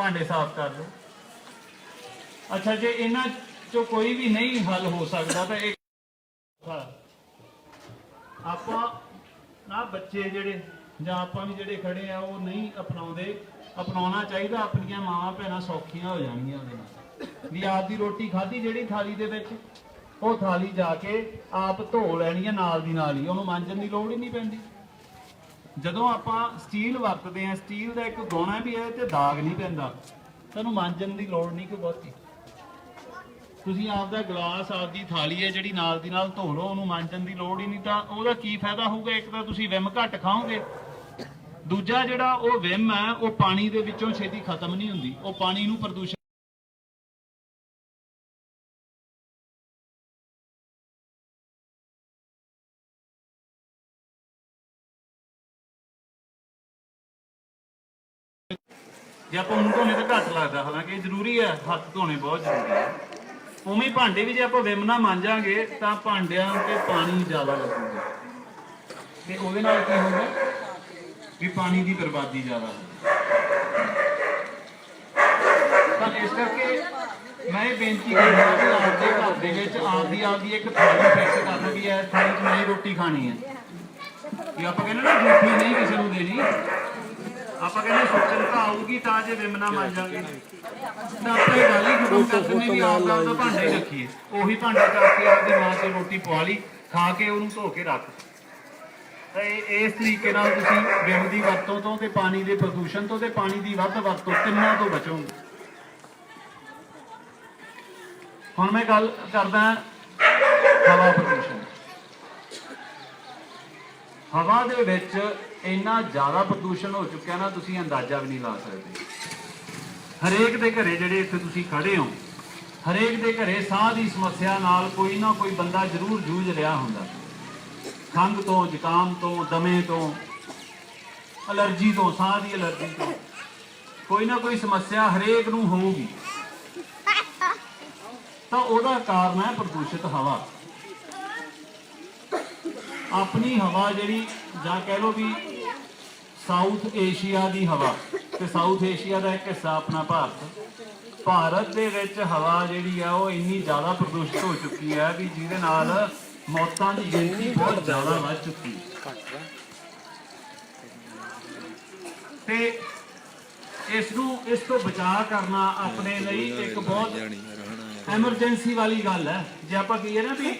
ਭਾਂਡੇ ਸਾਫ਼ ਕਰ ਲਓ। ਅੱਛਾ, ਜੇ ਇਹਨਾਂ ਚੋਂ ਕੋਈ ਵੀ ਨਹੀਂ ਹੱਲ ਹੋ ਸਕਦਾ ਤਾਂ ਇੱਕ ਆਪਾਂ ਨਾ ਬੱਚੇ ਜਿਹੜੇ ਜਾਂ ਆਪਾਂ ਵੀ ਜਿਹੜੇ ਖੜੇ ਆ, ਉਹ ਨਹੀਂ ਅਪਣਾਉਂਦੇ। ਅਪਣਾਉਣਾ ਚਾਹੀਦਾ, ਆਪਣੀਆਂ ਮਾਵਾਂ ਭੈਣਾਂ ਸੌਖੀਆਂ ਹੋ ਜਾਣਗੀਆਂ ਉਹਦੇ ਨਾਲ। ਵੀ ਆਪ ਦੀ ਰੋਟੀ ਖਾਧੀ, ਜਿਹੜੀ ਥਾਲੀ ਦੇ ਵਿੱਚ, ਉਹ ਥਾਲੀ ਜਾ ਕੇ ਆਪ ਧੋ ਲੈਣੀ ਹੈ ਨਾਲ ਦੀ ਨਾਲ ਹੀ। ਉਹਨੂੰ ਮਾਂਜਣ ਦੀ ਲੋੜ ਹੀ ਨਹੀਂ ਪੈਂਦੀ। ਜਦੋਂ ਆਪਾਂ ਸਟੀਲ ਵਰਤਦੇ ਆ ਸਟੀਲ ਦਾ ਇੱਕ ਗੁਣ ਹੈ ਵੀ ਇਹ ਤੇ ਦਾਗ ਨਹੀਂ ਪੈਂਦਾ। ਤੁਹਾਨੂੰ ਮਾਂਜਣ ਦੀ ਲੋੜ ਨਹੀਂ ਕੋਈ ਬਹੁਤੀ। ਤੁਸੀਂ ਆਪਦਾ ਗਲਾਸ, ਆਪਦੀ ਥਾਲੀ ਹੈ ਜਿਹੜੀ ਨਾਲ ਦੀ ਨਾਲ ਧੋ ਲਓ, ਉਹਨੂੰ ਮਾਂਜਣ ਦੀ ਲੋੜ ਹੀ ਨਹੀਂ ਤਾਂ ਉਹਦਾ ਕੀ ਫਾਇਦਾ ਹੋਊਗਾ? ਇੱਕ ਤਾਂ ਤੁਸੀਂ ਵਿਮ ਘੱਟ ਖਾਓਗੇ। ਦੂਜਾ ਜਿਹੜਾ ਉਹ ਵਿਮ ਹੈ, ਉਹ ਪਾਣੀ ਦੇ ਵਿੱਚੋਂ ਛੇਤੀ ਖਤਮ ਨਹੀਂ ਹੁੰਦੀ। ਉਹ ਪਾਣੀ ਨੂੰ ਪ੍ਰਦੂਸ਼ਣ ਜੇ ਆਪਾਂ ਉਹਨੂੰ ਧੋਣੇ ਤਾਂ ਘੱਟ ਲੱਗਦਾ ਹਾਲਾਂਕਿ ਇਹ ਜ਼ਰੂਰੀ ਹੈ ਹੱਥ ਧੋਣੇ ਬਹੁਤ ਜ਼ਰੂਰੀ ਹੈ। ਉਵੇਂ ਭਾਂਡੇ ਵੀ ਜੇ ਆਪਾਂ ਵਿਮ ਨਾਲ ਮਾਂਜਾਂਗੇ, ਤਾਂ ਭਾਂਡਿਆਂ ਤੇ ਪਾਣੀ ਜ਼ਿਆਦਾ ਲੱਗੂਗਾ। ਤੇ ਉਹਦੇ ਨਾਲ ਕੀ ਹੋਊਗਾ ਵੀ ਪਾਣੀ ਦੀ ਬਰਬਾਦੀ ਜ਼ਿਆਦਾ ਹੋਊਗੀ ਤਾਂ ਇਸ ਕਰਕੇ ਮੈਂ ਇਹ ਬੇਨਤੀ ਕਰਦਾ ਕਿ ਆਪਦੇ ਘਰ ਦੇ ਵਿੱਚ ਆਪਦੀ ਆਪਦੀ ਇੱਕ ਥਾਲੀ ਫਿਕਸ ਕਰ ਲਓ ਵੀ ਥਾਲੀ 'ਚ ਮੈਂ ਰੋਟੀ ਖਾਣੀ ਹੈ। ਵੀ ਆਪਾਂ ਕਹਿੰਦੇ ਨਾ ਜੂਠੀ ਨਹੀਂ ਕਿਸੇ ਨੂੰ ਦੇਣੀ। ਆਪਾਂ ਕਹਿੰਦੇ ਸੁਚਲਤਾ ਆਊਗੀ ਤਾਂ ਜੇ ਵਿਮਨਾ ਮੰਜਾਂਗੇ ਤਾਂ ਆਪਣੇ ਗੱਲ ਹੀ ਖਤਮ ਕਰ ਦਿੰਦੇ ਵੀ ਆਪ ਦਾ ਭਾਂਡਾ ਹੀ ਰੱਖੀਏ। ਉਹੀ ਭਾਂਡਾ ਚੱਕ ਆਪਦੀ ਮਾਂ ਤੋਂ ਰੋਟੀ ਪਵਾ ਲਈ, ਖਾ ਕੇ ਉਹਨੂੰ ਧੋ ਕੇ ਰੱਖ। ਤਾਂ ਇਹ ਇਸ ਤਰੀਕੇ ਨਾਲ ਤੁਸੀਂ ਵਿਮ ਦੀ ਵਰਤੋਂ ਤੋਂ ਤੇ ਪਾਣੀ ਦੇ ਪ੍ਰਦੂਸ਼ਣ ਤੋਂ ਤੇ ਪਾਣੀ ਦੀ ਵੱਧ ਵਰਤੋਂ ਤਿੰਨਾਂ ਤੋਂ ਬਚੋਗੇ। ਹੁਣ ਮੈਂ ਗੱਲ ਕਰਦਾ ਹਵਾ ਪ੍ਰਦੂਸ਼ਣ ਹਵਾ ਦੇ ਵਿੱਚ ਇੰਨਾ ਜ਼ਿਆਦਾ ਪ੍ਰਦੂਸ਼ਣ ਹੋ ਚੁੱਕਿਆ ਨਾ, ਤੁਸੀਂ ਅੰਦਾਜ਼ਾ ਵੀ ਨਹੀਂ ਲਾ ਸਕਦੇ। ਹਰੇਕ ਦੇ ਘਰੇ ਜਿਹੜੇ ਇੱਥੇ ਤੁਸੀਂ ਖੜੇ ਹੋ, ਹਰੇਕ ਦੇ ਘਰੇ ਸਾਹ ਦੀ ਸਮੱਸਿਆ ਨਾਲ ਕੋਈ ਨਾ ਕੋਈ ਬੰਦਾ ਜ਼ਰੂਰ ਜੂਝ ਰਿਹਾ ਹੁੰਦਾ। ਖੰਘ ਤੋਂ, ਜ਼ੁਕਾਮ ਤੋਂ, ਦਮੇ ਤੋਂ, ਅਲਰਜੀ ਤੋਂ, ਸਾਹ ਦੀ ਅਲਰਜੀ ਤੋਂ, ਕੋਈ ਨਾ ਕੋਈ ਸਮੱਸਿਆ ਹਰੇਕ ਨੂੰ ਹੋਊਗੀ। ਤਾਂ ਉਹਦਾ ਕਾਰਨ ਹੈ ਪ੍ਰਦੂਸ਼ਿਤ ਹਵਾ। ਆਪਣੀ ਹਵਾ ਜਿਹੜੀ, ਜਾਂ ਕਹਿ ਲਓ ਵੀ ਸਾਊਥ ਏਸ਼ੀਆ ਦੀ ਹਵਾ, ਤੇ ਸਾਊਥ ਏਸ਼ੀਆ ਦਾ ਇੱਕ ਹਿੱਸਾ ਆਪਣਾ ਭਾਰਤ। ਭਾਰਤ ਦੇ ਵਿੱਚ ਹਵਾ ਜਿਹੜੀ ਆ, ਉਹ ਇੰਨੀ ਜ਼ਿਆਦਾ ਪ੍ਰਦੂਸ਼ਿਤ ਹੋ ਚੁੱਕੀ ਹੈ ਵੀ ਜਿਹਦੇ ਨਾਲ ਮੌਤਾਂ ਦੀ ਗਿਣਤੀ ਬਹੁਤ ਜ਼ਿਆਦਾ ਵੱਧ ਚੁੱਕੀ ਹੈ। ਤੇ ਇਸ ਨੂੰ, ਇਸ ਤੋਂ ਬਚਾਅ ਕਰਨਾ ਆਪਣੇ ਲਈ ਇੱਕ ਬਹੁਤ ਐਮਰਜੈਂਸੀ ਵਾਲੀ ਗੱਲ ਹੈ। ਜੇ ਆਪਾਂ ਕਹੀਏ ਨਾ ਵੀ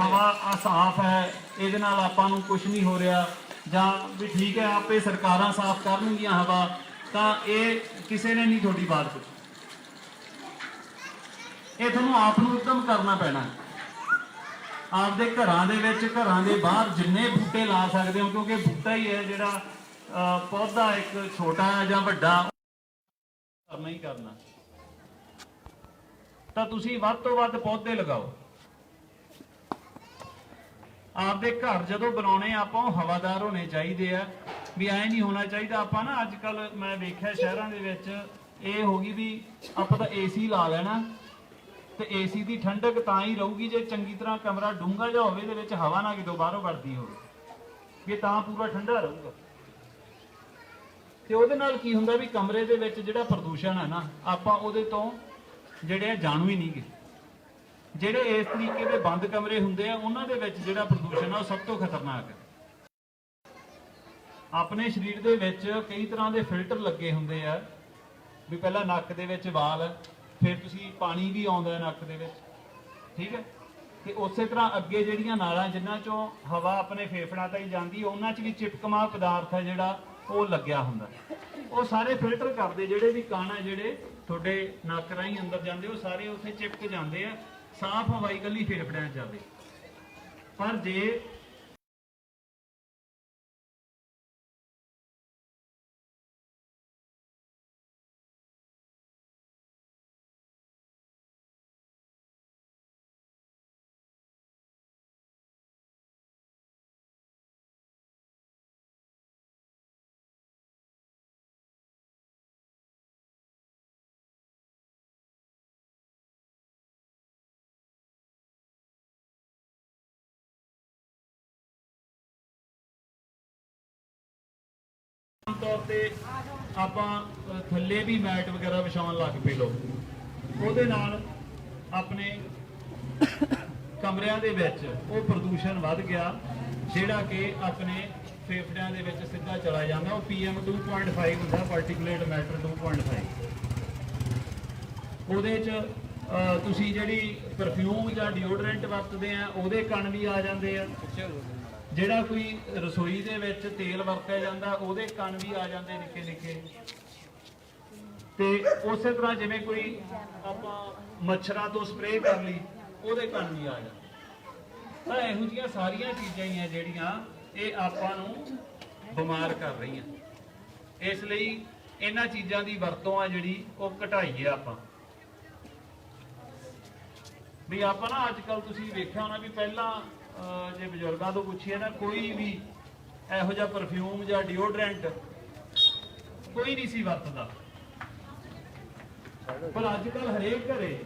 ਹਵਾ ਆ ਸਾਫ਼ ਹੈ ਇਹਦੇ ਨਾਲ ਆਪਾਂ ਨੂੰ ਕੁਝ ਨਹੀਂ ਹੋ ਰਿਹਾ ਜਾਂ ਵੀ ਠੀਕ ਹੈ ਆਪੇ ਸਰਕਾਰਾਂ ਸਾਫ਼ ਕਰਨਗੀਆਂ ਹਵਾ ਤਾਂ ਇਹ ਕਿਸੇ ਨੇ ਨਹੀਂ ਤੁਹਾਡੀ ਬਾਤ ਪੁੱਛੀ। ਇਹ ਤੁਹਾਨੂੰ ਆਪ ਨੂੰ ਉਦਮ ਕਰਨਾ ਪੈਣਾ। ਆਪਦੇ ਘਰਾਂ ਦੇ ਵਿੱਚ ਘਰਾਂ ਦੇ ਬਾਹਰ ਜਿੰਨੇ ਬੂਟੇ ਲਾ ਸਕਦੇ ਹੋ ਕਿਉਂਕਿ ਬੂਟਾ ਹੀ ਹੈ ਜਿਹੜਾ ਪੌਦਾ ਇੱਕ ਛੋਟਾ ਜਾਂ ਵੱਡਾ ਕਰਨਾ ਹੀ ਕਰਨਾ। ਤਾਂ ਤੁਸੀਂ ਵੱਧ ਤੋਂ ਵੱਧ ਪੌਦੇ ਲਗਾਓ। ਆਪਦੇ ਘਰ ਜਦੋਂ ਬਣਾਉਣੇ ਆਪਾਂ ਹਵਾਦਾਰ ਹੋਣੇ ਚਾਹੀਦੇ ਆ। ਵੀ ਐ ਨਹੀਂ ਹੋਣਾ ਚਾਹੀਦਾ। ਆਪਾਂ ਨਾ ਅੱਜ ਕੱਲ ਮੈਂ ਵੇਖਿਆ ਸ਼ਹਿਰਾਂ ਦੇ ਵਿੱਚ, ਇਹ ਹੋ ਗਈ ਵੀ ਆਪਾਂ ਤਾਂ ਏਸੀ ਲਾ ਲੈਣਾ। ਤੇ ਏਸੀ ਦੀ ਠੰਡਕ ਤਾਂ ਹੀ ਰਹੂਗੀ ਜੇ ਚੰਗੀ ਤਰ੍ਹਾਂ ਕਮਰਾ ਡੂੰਘਾ ਜਿਹਾ ਹੋਵੇ ਦੇ ਵਿੱਚ ਹਵਾ ਨਾ ਕਿਤੋਂ ਬਾਹਰੋਂ ਵੜਦੀ ਹੋਵੇ। ਇਹ ਤਾਂ ਪੂਰਾ ਠੰਡਾ ਰਹੂਗਾ। ਤੇ ਉਹਦੇ ਨਾਲ ਕੀ ਹੁੰਦਾ ਵੀ ਕਮਰੇ ਦੇ ਵਿੱਚ ਜਿਹੜਾ ਪ੍ਰਦੂਸ਼ਣ ਹੈ ਨਾ, ਆਪਾਂ ਉਹਦੇ ਤੋਂ ਜਿਹੜੇ ਆ ਜਾਣੂ ਹੀ ਨਹੀਂਗੇ। ਜਿਹੜੇ ਇਸ ਤਰੀਕੇ ਦੇ ਬੰਦ ਕਮਰੇ ਹੁੰਦੇ ਆ, ਉਹਨਾਂ ਦੇ ਵਿੱਚ ਜਿਹੜਾ ਪ੍ਰਦੂਸ਼ਣ ਆ, ਉਹ ਸਭ ਤੋਂ ਖਤਰਨਾਕ ਹੈ। ਆਪਣੇ ਸਰੀਰ ਦੇ ਵਿੱਚ ਕਈ ਤਰ੍ਹਾਂ ਦੇ ਫਿਲਟਰ ਲੱਗੇ ਹੁੰਦੇ ਆ, ਵੀ ਪਹਿਲਾਂ ਨੱਕ ਦੇ ਵਿੱਚ ਵਾਲ, ਫਿਰ ਤੁਸੀਂ ਪਾਣੀ ਵੀ ਆਉਂਦਾ ਨੱਕ ਦੇ ਵਿੱਚ, ਠੀਕ ਹੈ? ਤੇ ਉਸੇ ਤਰ੍ਹਾਂ ਅੱਗੇ ਜਿਹੜੀਆਂ ਨਾਲਾਂ, ਜਿਨ੍ਹਾਂ ਚੋਂ ਹਵਾ ਆਪਣੇ ਫੇਫੜਾਂ ਤਾਈਂ ਜਾਂਦੀ, ਉਹਨਾਂ 'ਚ ਵੀ ਚਿਪਕਮਾ ਪਦਾਰਥ ਹੈ ਜਿਹੜਾ, ਉਹ ਲੱਗਿਆ ਹੁੰਦਾ। ਉਹ ਸਾਰੇ ਫਿਲਟਰ ਕਰਦੇ, ਜਿਹੜੇ ਵੀ ਕਣ ਹੈ ਜਿਹੜੇ ਤੁਹਾਡੇ ਨੱਕ ਰਾਹੀਂ ਅੰਦਰ ਜਾਂਦੇ, ਉਹ ਸਾਰੇ ਉੱਥੇ ਚਿਪਕ ਜਾਂਦੇ ਆ। ਸਾਫ਼ ਹਵਾਈ ਗੱਲੀ ਫੇਫੜਿਆਂ 'ਚ ਜਾਵੇ ਪਰ ਜੇ ਤੌਰ ਤੇ ਆਪਾਂ ਥੱਲੇ ਵੀ ਮੈਟ ਵਗੈਰਾ ਵਿਛਾਉਣ ਲੱਗ ਪਏ ਲੋਕ। ਉਹਦੇ ਨਾਲ ਆਪਣੇ ਕਮਰਿਆਂ ਦੇ ਵਿੱਚ ਉਹ ਪ੍ਰਦੂਸ਼ਣ ਵੱਧ ਗਿਆ ਜਿਹੜਾ ਕਿ ਆਪਣੇ ਫੇਫੜਿਆਂ ਦੇ ਵਿੱਚ ਸਿੱਧਾ ਚਲਾ ਜਾਂਦਾ। ਉਹ PM 2.5 ਹੁੰਦਾ ਪਾਰਟਿਕੂਲੇਟ ਮੈਟਰ 2.5 ਉਹਦੇ ਚ ਅਹ, ਤੁਸੀਂ ਜਿਹੜੀ ਪਰਫਿਊਮ ਜਾਂ ਡਿਓਡਰੈਂਟ ਵਰਤਦੇ ਆ ਉਹਦੇ ਕਣ ਵੀ ਆ ਜਾਂਦੇ ਆ। ਜਿਹੜਾ ਕੋਈ ਰਸੋਈ ਦੇ ਵਿੱਚ ਤੇਲ ਵਰਤਿਆ ਜਾਂਦਾ, ਉਹਦੇ ਕਣ ਵੀ ਆ ਜਾਂਦੇ ਨਿੱਕੇ ਨਿੱਕੇ। ਤੇ ਉਸੇ ਤਰ੍ਹਾਂ ਜਿਵੇਂ ਕੋਈ ਆਪਾਂ ਮੱਛਰਾਂ ਤੋਂ ਸਪਰੇਅ ਕਰ ਲਈ, ਉਹਦੇ ਕਣ ਵੀ ਆ ਜਾਂਦੇ। ਤਾਂ ਇਹੋ ਜਿਹੀਆਂ ਸਾਰੀਆਂ ਚੀਜ਼ਾਂ ਹੀ ਆ ਜਿਹੜੀਆਂ ਇਹ ਆਪਾਂ ਨੂੰ ਬਿਮਾਰ ਕਰ ਰਹੀਆਂ। ਇਸ ਲਈ ਇਹਨਾਂ ਚੀਜ਼ਾਂ ਦੀ ਵਰਤੋਂ ਆ ਜਿਹੜੀ, ਉਹ ਘਟਾਈਏ ਆਪਾਂ। ਵੀ ਆਪਾਂ ਨਾ ਅੱਜ ਕੱਲ ਤੁਸੀਂ ਵੇਖਿਆ ਹੋਣਾ ਵੀ ਪਹਿਲਾਂ ਜੇ ਬਜ਼ੁਰਗਾਂ ਤੋਂ ਪੁੱਛੀਏ ਨਾ, ਕੋਈ ਵੀ ਇਹੋ ਜਿਹਾ ਪਰਫਿਊਮ ਜਾਂ ਡਿਓਡਰੈਂਟ ਕੋਈ ਨਹੀਂ ਸੀ ਵਰਤਦਾ। ਪਰ ਅੱਜ ਕੱਲ ਹਰੇਕ ਘਰੇ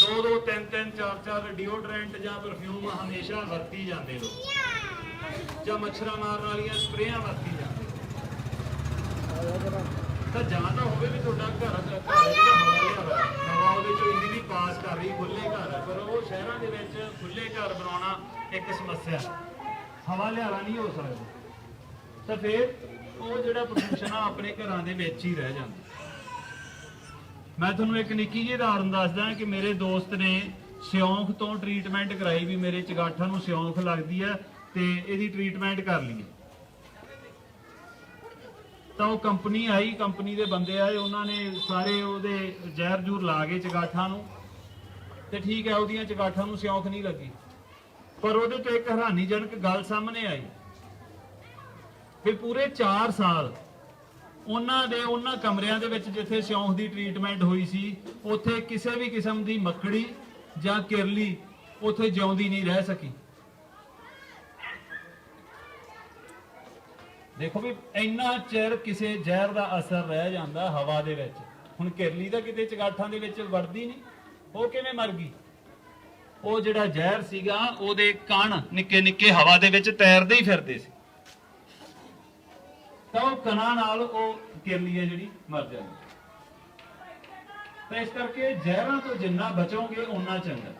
ਦੋ ਦੋ, ਤਿੰਨ ਤਿੰਨ, ਚਾਰ ਚਾਰ ਡਿਓਡਰੈਂਟ ਜਾਂ ਪਰਫਿਊਮ ਹਮੇਸ਼ਾ ਵਰਤੀ ਜਾਂਦੇ ਲੋਕ ਜਾਂ ਮੱਛਰਾਂ ਮਾਰਨ ਵਾਲੀਆਂ ਸਪਰੇਆਂ ਵਰਤੀ ਜਾਂਦੇ ਤਾਂ ਜਾਂ ਤਾਂ ਹੋਵੇ ਵੀ ਤੁਹਾਡਾ ਘਰ ਘਰ ਜਿਹੜਾ ਹਵਾ ਉਹਦੇ ਚੋਂ ਇੰਨੀ ਪਾਸ ਕਰ ਰਹੀ ਖੁੱਲੇ ਘਰ ਪਰ ਉਹ ਸ਼ਹਿਰਾਂ ਦੇ ਵਿੱਚ ਖੁੱਲੇ ਘਰ ਬਣਾਉਣਾ ਇੱਕ ਸਮੱਸਿਆ ਹਵਾ ਲਿਆਣਾ ਨਹੀਂ ਹੋ ਸਕਦਾ। ਤਾਂ ਫਿਰ ਉਹ ਜਿਹੜਾ ਪ੍ਰਦੂਸ਼ਣ ਆ ਆਪਣੇ ਘਰਾਂ ਦੇ ਵਿੱਚ ਹੀ ਰਹਿ ਜਾਂਦਾ। ਮੈਂ ਤੁਹਾਨੂੰ ਇੱਕ ਨਿੱਕੀ ਜਿਹੀ ਉਦਾਹਰਨ ਦੱਸਦਾ ਕਿ ਮੇਰੇ ਦੋਸਤ ਨੇ ਸਿਉਂਖ ਤੋਂ ਟ੍ਰੀਟਮੈਂਟ ਕਰਾਈ ਵੀ ਮੇਰੇ ਚਗਾਠਾਂ ਨੂੰ ਸਿਉਂਖ ਲੱਗਦੀ ਹੈ ਤੇ ਇਹਦੀ ਟ੍ਰੀਟਮੈਂਟ ਕਰ ਲਈ ਤਾਂ ਉਹ ਕੰਪਨੀ ਆਈ, ਕੰਪਨੀ ਦੇ ਬੰਦੇ ਆਏ, ਉਹਨਾਂ ਨੇ ਸਾਰੇ ਉਹਦੇ ਜ਼ਹਿਰ ਜੂਰ ਲਾ ਕੇ ਚਗਾਠਾਂ ਨੂੰ। ਤੇ ਠੀਕ ਹੈ, ਉਹਦੀਆਂ ਚਗਾਠਾਂ ਨੂੰ ਸਿਉਂਖ ਨਹੀਂ ਲੱਗੀ। ਪਰ ਉਹਦੇ ਤੋਂ ਇੱਕ ਹੈਰਾਨੀਜਨਕ ਗੱਲ ਸਾਹਮਣੇ ਆਈ। ਵੀ ਪੂਰੇ 4 ਸਾਲ ਉਹਨਾਂ ਦੇ, ਉਹਨਾਂ ਕਮਰਿਆਂ ਦੇ ਵਿੱਚ ਜਿੱਥੇ ਸਿਉਂਖ ਦੀ ਟ੍ਰੀਟਮੈਂਟ ਹੋਈ ਸੀ, ਉੱਥੇ ਕਿਸੇ ਵੀ ਕਿਸਮ ਦੀ ਮੱਖੜੀ ਜਾਂ ਕਿਰਲੀ ਉੱਥੇ ਜਿਉਂਦੀ ਨਹੀਂ ਰਹਿ ਸਕੀ। ਦੇਖੋ ਵੀ ਇੰਨਾ ਚਿਰ ਕਿਸੇ ਜ਼ਹਿਰ ਦਾ ਅਸਰ ਰਹਿ ਜਾਂਦਾ ਹਵਾ ਦੇ ਵਿੱਚ। ਹੁਣ ਕਿਰਲੀ ਤਾਂ ਕਿਤੇ ਚਗਾਠਾਂ ਦੇ ਵਿੱਚ ਵੜਦੀ ਨਹੀਂ ਉਹ ਕਿਵੇਂ ਮਰ ਗਈ? ਉਹ ਜਿਹੜਾ ਜ਼ਹਿਰ ਸੀਗਾ, ਉਹਦੇ ਕਣ ਨਿੱਕੇ ਨਿੱਕੇ ਹਵਾ ਦੇ ਵਿੱਚ ਤੈਰਦੇ ਹੀ ਫਿਰਦੇ ਸੀ। ਤਾਂ ਉਹ ਕਣਾਂ ਨਾਲ ਉਹ ਕਿਰਲੀ ਹੈ ਜਿਹੜੀ, ਮਰ ਜਾਂਦੀ। ਤਾਂ ਇਸ ਕਰਕੇ ਜ਼ਹਿਰਾਂ ਤੋਂ ਜਿੰਨਾ ਬਚੋਗੇ ਉਨਾ ਚੰਗਾ।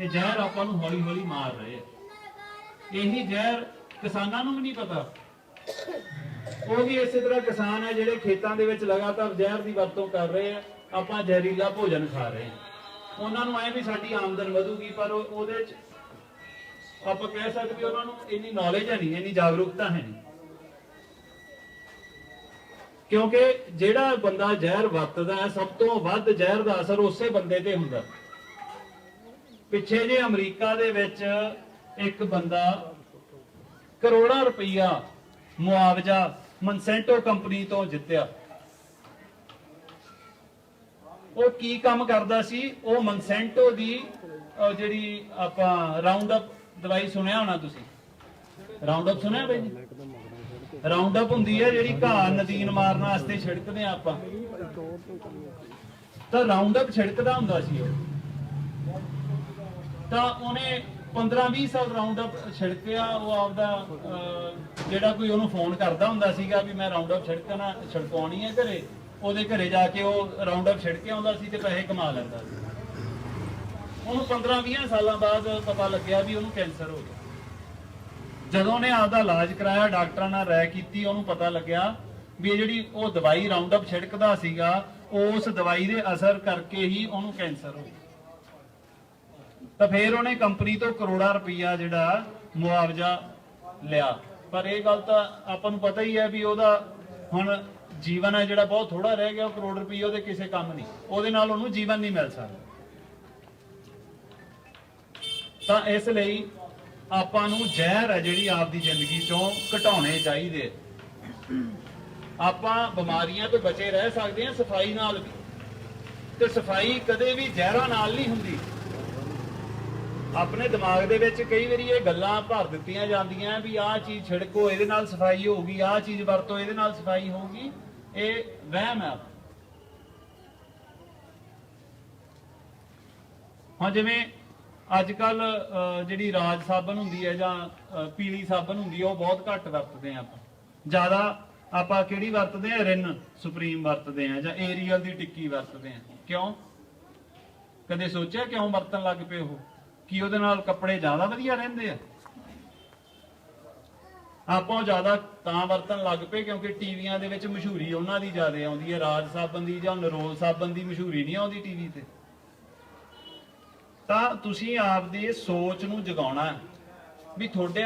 ਇਹ ਜ਼ਹਿਰ ਆਪਾਂ ਨੂੰ ਹੌਲੀ ਹੌਲੀ ਮਾਰ ਰਹੇ ਹੈ ਇਹੀ ਜ਼ਹਿਰ ਕਿਸਾਨਾਂ ਨੂੰ ਵੀ ਨਹੀਂ ਪਤਾ। ਉਹ ਵੀ ਇਸੇ ਤਰ੍ਹਾਂ ਕਿਸਾਨ ਹੈ ਜਿਹੜੇ ਖੇਤਾਂ ਦੇ ਵਿੱਚ ਲਗਾਤਾਰ ਜ਼ਹਿਰ ਦੀ ਵਰਤੋਂ ਕਰ ਰਹੇ ਆ ਆਪਾਂ ਜ਼ਹਿਰੀਲਾ ਭੋਜਨ ਖਾ ਰਹੇ ਹਾਂ। ਉਹਨਾਂ ਨੂੰ ਐ ਵੀ ਸਾਡੀ ਆਮਦਨ ਵਧੂਗੀ, ਪਰ ਉਹਦੇ ਚ ਆਪਾਂ ਕਹਿ ਸਕਦੇ ਉਹਨਾਂ ਨੂੰ ਇੰਨੀ ਨੌਲੇਜ ਹੈ ਨਹੀਂ, ਇੰਨੀ ਜਾਗਰੂਕਤਾ ਹੈ ਨਹੀਂ। ਕਿਉਂਕਿ ਜਿਹੜਾ ਬੰਦਾ ਜ਼ਹਿਰ ਵਰਤਦਾ ਹੈ, ਸਭ ਤੋਂ ਵੱਧ ਜ਼ਹਿਰ ਦਾ ਅਸਰ ਉਸੇ ਬੰਦੇ ਤੇ ਹੁੰਦਾ ਪਿੱਛੇ ਜੇ ਅਮਰੀਕਾ ਦੇ ਵਿੱਚ ਇੱਕ ਬੰਦਾ ਕਰੋੜਾਂ ਰੁਪਈਆ ਮੁਆਵਜ਼ਾ ਮਨਸੈਂਟੋ ਕੰਪਨੀ ਤੋਂ ਜਿੱਤਿਆ। ਉਹ ਕੀ ਕੰਮ ਕਰਦਾ ਸੀ? ਉਹ ਮਨਸੈਂਟੋ ਦੀ ਜਿਹੜੀ ਆਪਾਂ ਰਾਉਂਡ ਅਪ ਦਵਾਈ ਸੁਣਿਆ ਹੋਣਾ ਤੁਸੀਂ? ਰਾਉਂਡ ਅਪ ਸੁਣਿਆ ਬਈ? ਰਾਉਂਡ ਅਪ ਹੁੰਦੀ ਹੈ ਜਿਹੜੀ ਘਾਹ ਨਦੀਨ ਮਾਰਨ ਵਾਸਤੇ ਛਿੜਕਦੇ ਆ ਆਪਾਂ। ਤਾਂ ਰਾਉਂਡ ਅਪ ਛਿੜਕਦਾ ਹੁੰਦਾ ਸੀ ਉਹ। ਤਾਂ ਉਹਨੇ 15-20 ਸਾਲ ਰਾਉਂਡ ਅਪ ਛਿੜਕਿਆ, ਉਹ ਆਪਦਾ ਜਿਹੜਾ ਕੋਈ ਉਹਨੂੰ ਫੋਨ ਕਰਦਾ ਹੁੰਦਾ ਸੀਗਾ ਵੀ ਮੈਂ ਰਾਉਂਡ ਅਪ ਛਿੜਕਣਾ, ਛਿੜਕਾਉਣੀ ਹੈ ਘਰੇ, ਉਹਦੇ ਘਰੇ ਜਾ ਕੇ ਉਹ ਰਾਉਂਡ ਅਪ ਛਿੜਕ ਕੇ ਆਉਂਦਾ ਸੀ ਤੇ ਪੈਸੇ ਕਮਾ ਲੈਂਦਾ ਸੀ। ਉਹਨੂੰ 15-20 ਸਾਲਾਂ ਬਾਅਦ ਪਤਾ ਲੱਗਿਆ ਵੀ ਉਹਨੂੰ ਕੈਂਸਰ ਹੋ ਗਿਆ। ਜਦੋਂ ਉਹਨੇ ਆਪਦਾ ਇਲਾਜ ਕਰਾਇਆ, ਡਾਕਟਰਾਂ ਨਾਲ ਰਾਏ ਕੀਤੀ, ਉਹਨੂੰ ਪਤਾ ਲੱਗਿਆ ਵੀ ਇਹ ਜਿਹੜੀ ਉਹ ਦਵਾਈ ਰਾਉਂਡ ਅਪ ਛਿੜਕਦਾ ਸੀਗਾ, ਉਸ ਦਵਾਈ ਦੇ ਅਸਰ ਕਰਕੇ ਹੀ ਉਹਨੂੰ ਕੈਂਸਰ ਹੋ ਗਿਆ। ਤਾਂ ਫਿਰ ਉਹਨੇ ਕੰਪਨੀ ਤੋਂ ਕਰੋੜਾਂ ਰੁਪਈਆ ਜਿਹੜਾ ਮੁਆਵਜ਼ਾ ਲਿਆ। ਪਰ ਇਹ ਗੱਲ ਤਾਂ ਆਪਾਂ ਨੂੰ ਪਤਾ ਹੀ ਹੈ ਵੀ ਉਹਦਾ ਹੁਣ ਜੀਵਨ ਹੈ ਜਿਹੜਾ ਬਹੁਤ ਥੋੜਾ ਰਹਿ ਗਿਆ, ਉਹ ਕਰੋੜ ਰੁਪਈਆ ਉਹਦੇ ਕਿਸੇ ਕੰਮ ਨਹੀਂ। ਉਹਦੇ ਨਾਲ ਉਹਨੂੰ ਜੀਵਨ ਨਹੀਂ ਮਿਲ ਸਕਦਾ। ਤਾਂ ਇਸ ਲਈ ਆਪਾਂ ਨੂੰ ਜ਼ਹਿਰ ਹੈ ਜਿਹੜੀ ਆਪਦੀ ਜ਼ਿੰਦਗੀ ਚੋਂ ਘਟਾਉਣੇ ਚਾਹੀਦੇ। ਆਪਾਂ ਬਿਮਾਰੀਆਂ ਤੋਂ ਬਚੇ ਰਹਿ ਸਕਦੇ ਹਾਂ, ਸਫ਼ਾਈ ਨਾਲ ਵੀ। ਤੇ ਸਫ਼ਾਈ ਕਦੇ ਵੀ ਜ਼ਹਿਰਾਂ ਨਾਲ ਨਹੀਂ ਹੁੰਦੀ। ਆਪਣੇ ਦਿਮਾਗ ਦੇ ਵਿੱਚ ਕਈ ਵਾਰੀ ਇਹ ਗੱਲਾਂ ਭਰ ਦਿੱਤੀਆਂ ਜਾਂਦੀਆਂ ਵੀ ਆਹ ਚੀਜ਼ ਛਿੜਕੋ, ਇਹਦੇ ਨਾਲ ਸਫ਼ਾਈ ਹੋਊਗੀ, ਆਹ ਚੀਜ਼ ਵਰਤੋ, ਇਹਦੇ ਨਾਲ ਸਫ਼ਾਈ ਹੋਊਗੀ। ਇਹ ਵਹਿਮ ਹੈ। ਹਾਂ ਜਿਵੇਂ ਅੱਜ ਕੱਲ ਜਿਹੜੀ ਰਾਜ ਸਾਬਣ ਹੁੰਦੀ ਹੈ ਜਾਂ ਪੀਲੀ ਸਾਬਣ ਹੁੰਦੀ ਹੈ, ਉਹ ਬਹੁਤ ਘੱਟ ਵਰਤਦੇ ਆ ਆਪਾਂ। ਜ਼ਿਆਦਾ ਆਪਾਂ ਕਿਹੜੀ ਵਰਤਦੇ ਆ ਰਿਨ ਸੁਪਰੀਮ ਵਰਤਦੇ ਆ ਜਾਂ ਏਰੀਅਲ ਦੀ ਟਿੱਕੀ ਵਰਤਦੇ ਆ ਕਿਉਂ? ਕਦੇ ਸੋਚਿਆ ਕਿਉਂ ਵਰਤਣ ਲੱਗ ਪਏ ਉਹ? ਕੀ ਉਹਦੇ ਨਾਲ ਕੱਪੜੇ ਜ਼ਿਆਦਾ ਵਧੀਆ ਰਹਿੰਦੇ ਆ? ਆਪਾਂ ਜ਼ਿਆਦਾ ਤਾਂ ਵਰਤਣ ਲੱਗ ਪਏ ਕਿਉਂਕਿ ਟੀਵੀਆਂ ਦੇ ਵਿੱਚ ਮਸ਼ਹੂਰੀ ਉਹਨਾਂ ਦੀ ਜ਼ਿਆਦਾ ਆਉਂਦੀ ਹੈ। ਰਾਜ ਸਾਬਨ ਦੀ ਜਾਂ ਨਰੋਲ ਸਾਬਨ ਦੀ ਮਸ਼ਹੂਰੀ ਨਹੀਂ ਆਉਂਦੀ ਟੀਵੀ ਤੇ। ਤਾਂ ਤੁਸੀਂ ਆਪਦੀ ਸੋਚ ਨੂੰ ਜਗਾਉਣਾ ਵੀ ਤੁਹਾਡੇ